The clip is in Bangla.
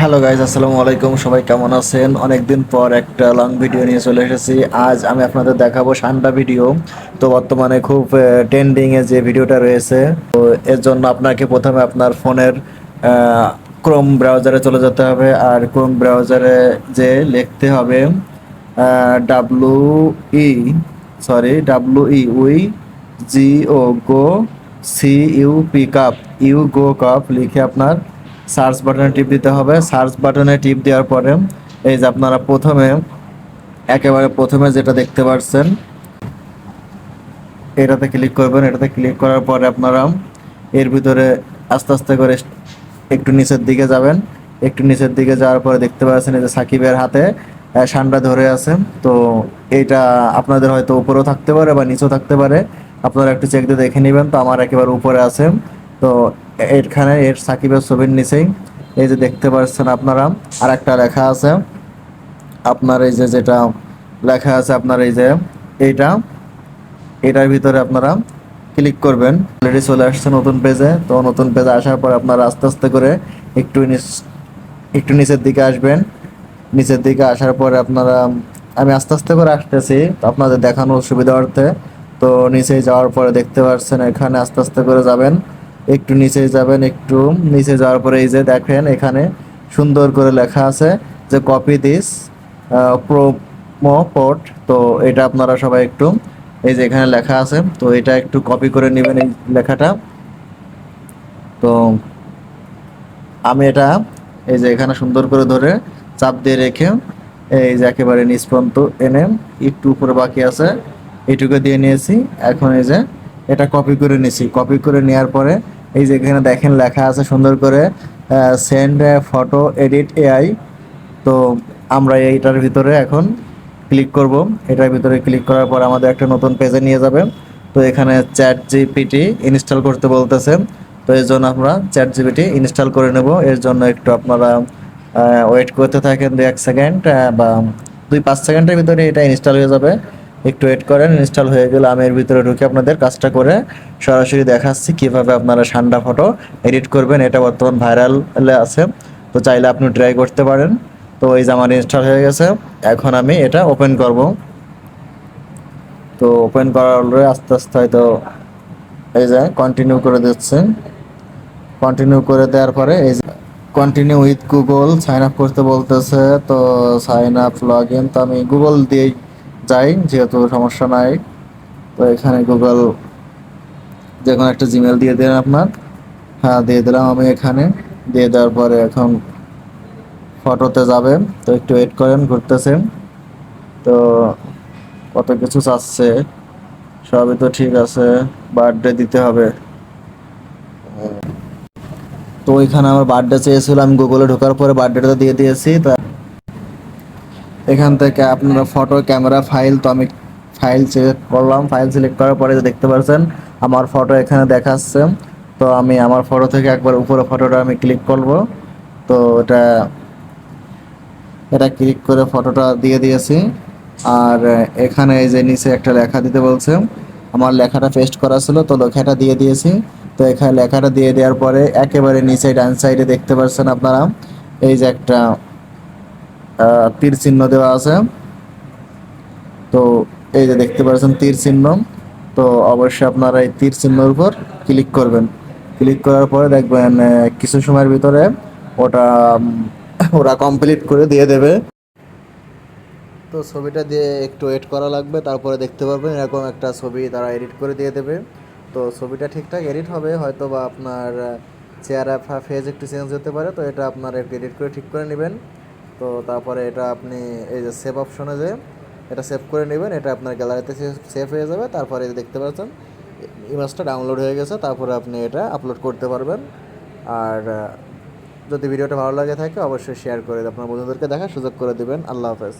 হ্যালো গাইজ আসসালামু আলাইকুম। সবাই কেমন আছেন? অনেকদিন পর একটা লং ভিডিও নিয়ে চলে এসেছি। আজ আমি আপনাদের দেখাবো সান্ডা ভিডিও তো বর্তমানে খুব ট্রেন্ডিংয়ে যে ভিডিওটা রয়েছে, তো এর জন্য আপনাকে প্রথমে আপনার ফোনের ক্রোম ব্রাউজারে চলে যেতে হবে। আর ক্রোম ব্রাউজারে যে লিখতে হবে W E sorry W E we G O go C U P cup U go cup লিখে আপনার সার্চ বাটনে টিপ দিতে হবে। সার্চ বাটনে টিপ দেওয়ার পরে এই যে আপনারা প্রথমে, একেবারে প্রথমে যেটা দেখতে পাচ্ছেন এটাতে ক্লিক করবেন। এটাতে ক্লিক করার পরে আপনারা এর ভিতরে আস্তে আস্তে করে একটু নিচের দিকে যাবেন। একটু নিচের দিকে যাওয়ার পরে দেখতে পাচ্ছেন এই যে সাকিবের হাতে সান্ডা ধরে আছে। তো এটা আপনাদের হয়তো উপরেও থাকতে পারে বা নিচেও থাকতে পারে। আপনারা একটু চেক দিয়ে দেখে নেবেন। তো আমার একেবারে উপরে আছে। তো এখানে এর সাকিবের ছবির নিচেই এই যে দেখতে পাচ্ছেন আপনারা আর একটা লেখা আছে। আপনার এই যে যেটা লেখা আছে আপনার এই যে এইটা, এটার ভিতরে আপনারা ক্লিক করবেন। অলরেডি চলে আসছে নতুন পেজে তো নতুন পেজে আসার পর আপনারা আস্তে আস্তে করে একটু একটু নিচের দিকে আসবেন। নিচের দিকে আসার পরে আপনারা, আমি আস্তে আস্তে করে আসতেছি আপনাদের দেখানোর সুবিধার্থে। তো নিচে যাওয়ার পরে দেখতে পাচ্ছেন এখানে আস্তে আস্তে করে যাবেন। একটু নিচে যাবেন, একটু নিচে যাওয়ার পরে এই যে দেখেন এখানে সুন্দর করে লেখা আছে যে কপি দিস প্রোমো পোর্ট তো এটা আপনারা সবাই একটু এই যে এখানে লেখা আছে, তো এটা একটু কপি করে নেবেন এই লেখাটা। তো আমি এটা এই যে এখানে সুন্দর করে ধরে চাপ দিয়ে রেখে এই যে একেবারে নিচ পর্যন্ত এনে একটু উপরে বাকি আছে, এটুকু দিয়ে নিয়েছি। এখন এই যে এটা কপি করে নিয়েছি কপি করে নেওয়ার পরে এই যে এখানে দেখেন লেখা আছে সুন্দর করে সেন্ড ফটো এডিট এআই তো আমরা এইটার ভিতরে এখন ক্লিক করব। এটার ভিতরে ক্লিক করার পর আমাদের একটা নতুন পেজে নিয়ে যাবে। তো এখানে চ্যাট জিপিটি ইনস্টল করতে বলতেছে। তো এর জন্য আমরা চ্যাট জিপিটি ইনস্টল করে নেব। এর জন্য একটু আপনারা ওয়েট করতে থাকেন দু এক সেকেন্ড বা দুই পাঁচ সেকেন্ডের ভিতরে এটা ইনস্টল হয়ে যাবে। একটু ওয়েট করেন ইনস্টল হয়ে গেলে, আমি এর ভিতরে ঢুকে আপনাদের কাজটা করে সরাসরি দেখাচ্ছি কীভাবে আপনারা সান্ডা ফটো এডিট করবেন। এটা বর্তমান ভাইরাল আছে, তো চাইলে আপনি ট্রাই করতে পারেন। তো এই যে আমার ইনস্টল হয়ে গেছে, এখন আমি এটা ওপেন করব। তো ওপেন করার পরে আস্তে আস্তে হয়তো এই যে কন্টিনিউ করে দিচ্ছেন কন্টিনিউ করে দেওয়ার পরে এই যে continue with Google sign up করতে বলতেছে, তো সাইন আপ লগ ইন তো আমি গুগল দিয়েই যাই, যেহেতু সমস্যা নাই, তো এখানে গুগল যে কোনো একটা জিমেল দিয়ে দেন আপনার। হ্যাঁ দিয়ে দিলাম আমি এখানে। দিয়ে দেওয়ার পরে এখন ফটোতে যাবে তো একটু ওয়েট করেন ঘুরতেছে তো কত কিছু চাচ্ছে, সবই তো ঠিক আছে বার্থডে দিতে হবে। তো ওইখানে আমার বার্থডে চেয়েছিল, আমি গুগলে ঢোকার পরে বার্থডেটা দিয়ে দিয়েছি, তা এখান থেকে আপনারা ফটো ক্যামেরা ফাইল তো আমি ফাইল সিলেক্ট করলাম। ফাইল সিলেক্ট করার পরে দেখতে পাচ্ছেন আমার ফটো এখানে দেখাচ্ছে। তো আমি আমার ফটো থেকে একবার উপরে ফটোটা আমি ক্লিক করব। তো এটা এটা ক্লিক করে ফটোটা দিয়ে দিয়েছি। আর এখানে এই যে নিচে একটা লেখা দিতে বলছে, আমার লেখাটা পেস্ট করা ছিল, তো লেখাটা দিয়ে দিয়েছি। তো এখানে লেখাটা দিয়ে দেওয়ার পরে একেবারে নিচে ডান সাইডে দেখতে পাচ্ছেন আপনারা, এই যে একটা তীর চিহ্ন দেওয়া আছে। তো এই যে দেখতে পাচ্ছেন তীর চিহ্ন। তো অবশ্যই আপনারা এই তীর চিহ্নের উপর ক্লিক করবেন। ক্লিক করার পরে দেখবেন কিছু সময়ের ভিতরে ওটা ওরা কমপ্লিট করে দিয়ে দেবে। তো ছবিটা দিয়ে একটু ওয়েট করা লাগবে, তারপরে দেখতে পারবেন এরকম একটা ছবি তারা এডিট করে দিয়ে দেবে। তো ছবিটা ঠিকঠাক এডিট হবে হয়তো বা আপনার চেয়ার ফেজ একটু চেঞ্জ হতে পারে, তো এটা আপনার একটু এডিট করে ঠিক করে নেবেন। তো তারপরে এটা আপনি এই যে সেভ অপশনে যে এটা সেভ করে নেবেন, এটা আপনার গ্যালারিতে সেভ হয়ে যাবে। তারপরে দেখতে পাচ্ছেন ইমেজটা ডাউনলোড হয়ে গেছে, তারপরে আপনি এটা আপলোড করতে পারবেন। আর যদি ভিডিওটা ভালো লাগে থাকে, অবশ্যই শেয়ার করে আপনার বন্ধুদেরকে দেখার সুযোগ করে দেবেন। আল্লাহ হাফেজ।